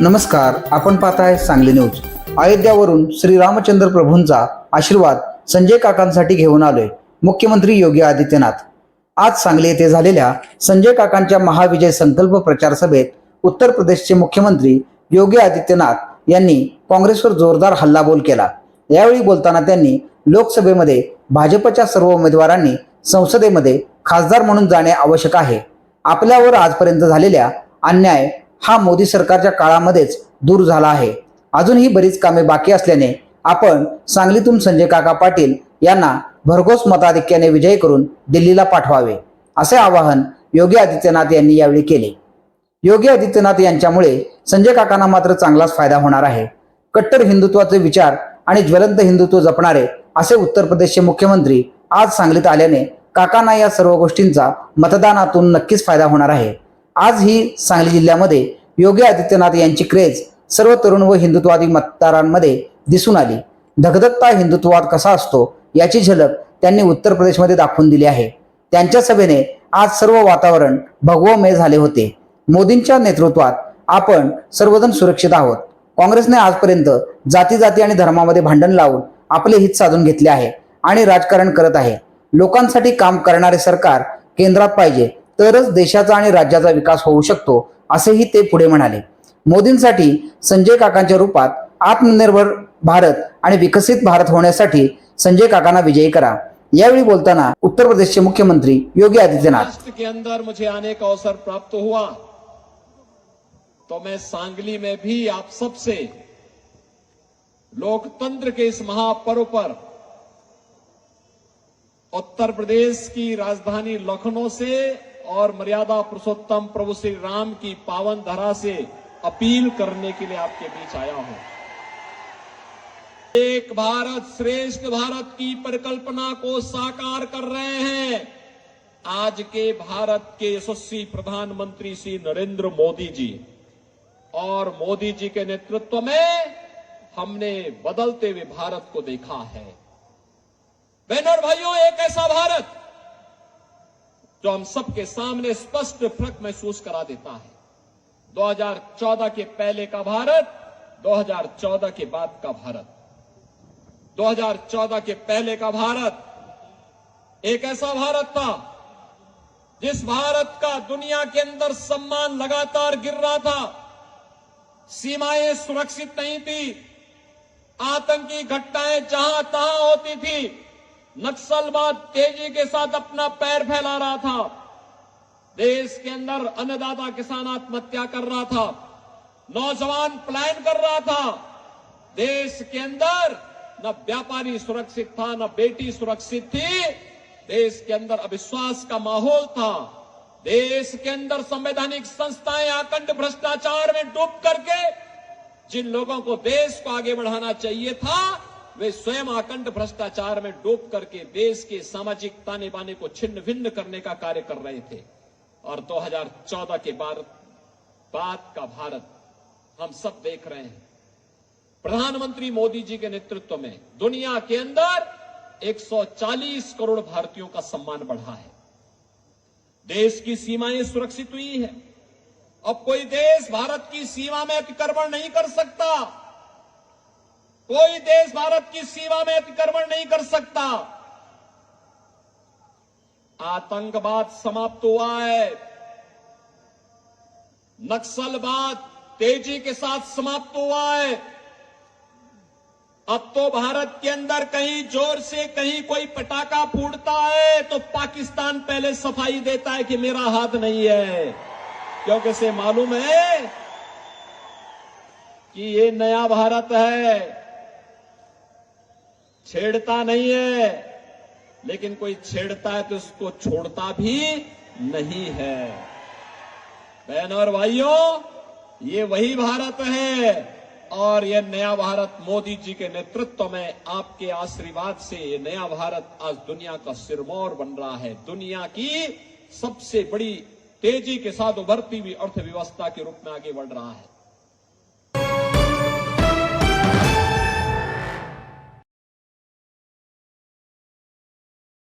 नमस्कार आपण पाहताय सांगली न्यूज. अयोध्यावरून श्री रामचंद्र प्रभूंचा आशीर्वाद संजय काकांसाठी घेऊन आलोय मुख्यमंत्री योगी आदित्यनाथ. आज सांगली येथे झालेल्या संजय काकांच्या महाविजय संकल्प प्रचार सभेत उत्तर प्रदेशचे मुख्यमंत्री योगी आदित्यनाथ यांनी काँग्रेसवर जोरदार हल्लाबोल केला. यावेळी बोलताना त्यांनी लोकसभेमध्ये भाजपच्या सर्व उमेदवारांनी संसदेमध्ये खासदार म्हणून जाणे आवश्यक आहे. आपल्यावर आजपर्यंत झालेल्या अन्याय हा मोदी सरकारच्या काळामध्येच दूर झाला आहे. अजूनही बरीच कामे बाकी असल्याने आपण सांगलीतून संजय काका पाटील यांना भरघोस मताधिक्याने विजयी करून दिल्लीला पाठवावे असे आवाहन योगी आदित्यनाथ यांनी यावेळी केले. योगी आदित्यनाथ यांच्यामुळे संजय काकांना मात्र चांगलाच फायदा होणार आहे. कट्टर हिंदुत्वाचे विचार आणि ज्वलंत हिंदुत्व जपणारे असे उत्तर प्रदेशचे मुख्यमंत्री आज सांगलीत आल्याने काकांना या सर्व गोष्टींचा मतदानातून नक्कीच फायदा होणार आहे. आज ही सांगली जिल्ह्यामध्ये योगी आदित्यनाथ यांची क्रेज सर्व तरुण व हिंदुत्ववादी मतदारांमध्ये दिसून आली. धगधगता हिंदुत्ववाद कसा असतो याची झलक त्यांनी उत्तर प्रदेशमध्ये दाखवून दिली आहे. त्यांच्या सभेने आज सर्व वातावरण भगवमय झाले होते. मोदींच्या नेतृत्वात आपण सर्वजण सुरक्षित आहोत. काँग्रेसने आजपर्यंत जाती जाती आणि धर्मामध्ये भांडण लावून आपले हित साधून घेतले आहे आणि राजकारण करत आहे. लोकांसाठी काम करणारे सरकार केंद्रात पाहिजे तरच देशाचा आणि राज्याचा विकास होऊ शकतो असेही ते पुढे म्हणाले. मोदींसाठी संजय काकांच्या रूपात आत्मनिर्भर भारत आणि विकसित भारत होण्यासाठी संजय काकांना विजयी करा. यावेळी बोलताना उत्तर प्रदेशचे मुख्यमंत्री योगी आदित्यनाथ. अनेक के अंदर मुझे आने का अवसर प्राप्त हुआ। तो मैं सांगली में भी आप सबसे लोकतंत्र के इस महापर्व पर उत्तर प्रदेश की राजधानी लखनऊ से और मर्यादा पुरुषोत्तम प्रभु श्री राम की पावन धरा से अपील करने के लिए आपके बीच आया हूँ। एक भारत श्रेष्ठ भारत की परिकल्पना को साकार कर रहे हैं। आज के भारत के यशस्वी प्रधानमंत्री श्री नरेंद्र मोदी जी। और मोदी जी के नेतृत्व में हमने बदलते हुए भारत को देखा है। बहनों और भाइयों, एक ऐसा भारत जो हम सबके सामने स्पष्ट फ़र्क महसूस करा देता है। 2014 के पहले का भारत 2014 के बाद का भारत। 2014 के पहले का भारत एक ऐसा भारत था, जिस भारत का दुनिया के अंदर सम्मान लगातार गिर रहा था। सीमाएँ सुरक्षित नहीं थी, आतंकी घटनाएँ जहाँ तहां होती थी नक्सलवाद तेज़ी के साथ अपना पैर फैला रहा था। देश के अंदर अन्नदाता किसान आत्महत्या कर रहा था। नौजवान प्लान कर रहा था। देश के अंदर न व्यापारी सुरक्षित था, न बेटी सुरक्षित थी। देश के अंदर अविश्वास का माहौल था। देश के अंदर संवैधानिक संस्थाएँ आकंड भ्रष्टाचार में डूब करके जिन लोगों को देश को आगे बढ़ाना चाहिए था वे स्वयं आकंड भ्रष्टाचार में डूब करके देश के सामाजिक ताने बाने को छिन्न भिन्न करने का कार्य कर रहे थे। और 2014 के बाद बाद का भारत हम सब देख रहे हैं। प्रधानमंत्री मोदी जी के नेतृत्व में दुनिया के अंदर 140 करोड़ भारतीयों का सम्मान बढ़ा है। देश की सीमाएँ सुरक्षित हुई है। अब कोई देश भारत की सीमा में अतिक्रमण नहीं कर सकता। कोई देश भारत की सीमा में अतिक्रमण नहीं कर सकता। आतंकवाद समाप्त हुआ है। नक्सलवाद तेज़ी के साथ समाप्त हुआ है। अब तो भारत के अंदर कहीं ज़ोर से कहीं कोई पटाखा फूटता है तो पाकिस्तान पहले सफ़ाई देता है कि मेरा हाथ नहीं है। क्योंकि से मालूम है कि ये नया भारत है। छेड़ता नहीं है, लेकिन कोई छेड़ता है तो उसको छोड़ता भी नहीं है। बहन और भाइयों, ये वही भारत है, और ये नया भारत मोदी जी के नेतृत्व में आपके आशीर्वाद से ये नया भारत आज दुनिया का सिरमौर बन रहा है। दुनिया की सबसे बड़ी तेज़ी के साथ उभरती हुई अर्थव्यवस्था के रूप में आगे बढ़ रहा है।